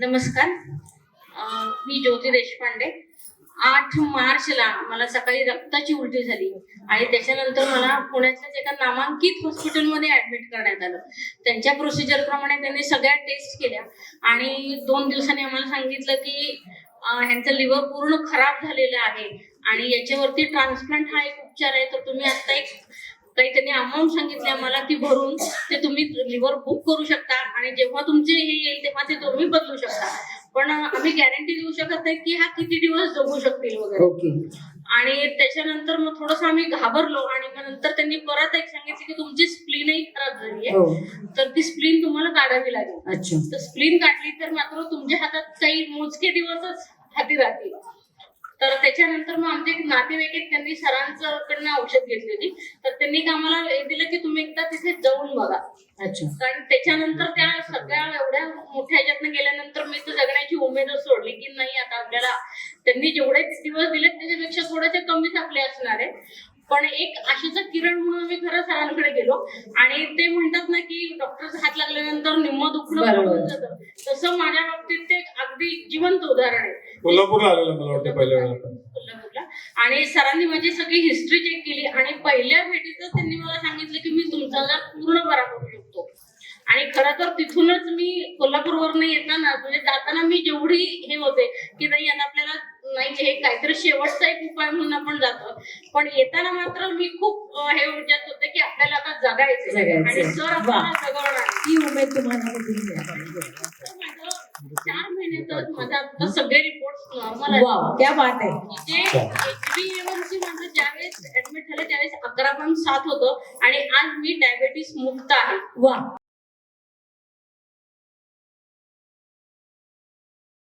नमस्कार. मी ज्योती देशपांडे. आठ मार्चला मला सकाळी रक्ताची उलटी झाली आणि त्याच्यानंतर मला पुण्यातल्याच एका नामांकित हॉस्पिटलमध्ये ऍडमिट करण्यात आलं. त्यांच्या प्रोसिजर प्रमाणे त्यांनी सगळ्या टेस्ट केल्या आणि दोन दिवसांनी आम्हाला सांगितलं की ह्यांचं लिव्हर पूर्ण खराब झालेलं आहे आणि याच्यावरती ट्रान्सप्लांट हा एक उपचार आहे. तर तुम्ही आता एक काही त्यांनी अमाऊंट सांगितली आम्हाला की भरून ते तुम्ही लिव्हर बुक करू शकता आणि जेव्हा तुमचे हे येईल तेव्हा ते तुम्ही बदलू शकता. पण आम्ही गॅरंटी देऊ शकत नाही की हा किती दिवस जगू शकतील वगैरे. आणि त्याच्यानंतर मग थोडस आम्ही घाबरलो आणि मग नंतर त्यांनी परत एक सांगितलं की तुमची स्प्लीनही खराब झाली हो. आहे तर ती स्प्लीन तुम्हाला काढावी लागेल. अच्छा. तर स्प्लीन काढली तर मात्र तुमच्या हातात काही मोजके दिवसच हाती राहतील. तर त्याच्यानंतर मग आमचे एक नातेवाईक आहेत त्यांनी सरांचं कडनं औषध घेतली होती तर त्यांनी आम्हाला हे दिलं की तुम्ही एकदा तिथे जाऊन बघा. अच्छा. कारण त्याच्यानंतर त्या सगळ्या एवढ्या मोठ्या ह्याच्यातनं गेल्यानंतर मी तर जगण्याची उमेदच सोडली की नाही आता आपल्याला त्यांनी जेवढे दिवस दिले त्याच्यापेक्षा थोडेसे कमीच आपले असणार आहे पण एक आशेचा किरण म्हणून मी खरं सरांकडे गेलो. आणि ते म्हणतात ना की डॉक्टर हात लागल्यानंतर निम्म दुखणं जातं. तसं माझ्या बाबतीत ते अगदी जिवंत उदाहरण आहे. कोल्हापूरला आलेलं मला वाटतं पहिल्या वेळेला आणि सरांनी माझी सगळी हिस्ट्री चेक केली आणि पहिल्या भेटीतच त्यांनी मला सांगितलं की मी तुमचा आजार पूर्ण बरा करू शकतो. आणि खरं तर तिथूनच मी कोल्हापूरवरनं येताना म्हणजे जाताना मी जेवढी हे होते की नाही आता आपल्याला नाही हे काहीतरी शेवटचा एक उपाय म्हणून आपण जातो. पण येताना मात्र मी खूप हे ऊर्जात होते की आपल्याला आता जगायचं. आणि सर आपल्याला जगवणार ही उमेद तुम्हाला चार महिन्यातच माझा आता सगळे रिपोर्ट नॉर्मल क्या बात आहे. मी HbA1c माझं ज्यावेळेस ऍडमिट झालं त्यावेळेस अकरा पॉईंट सात होतं आणि आज मी डायबेटीस मुक्त आहे. वा.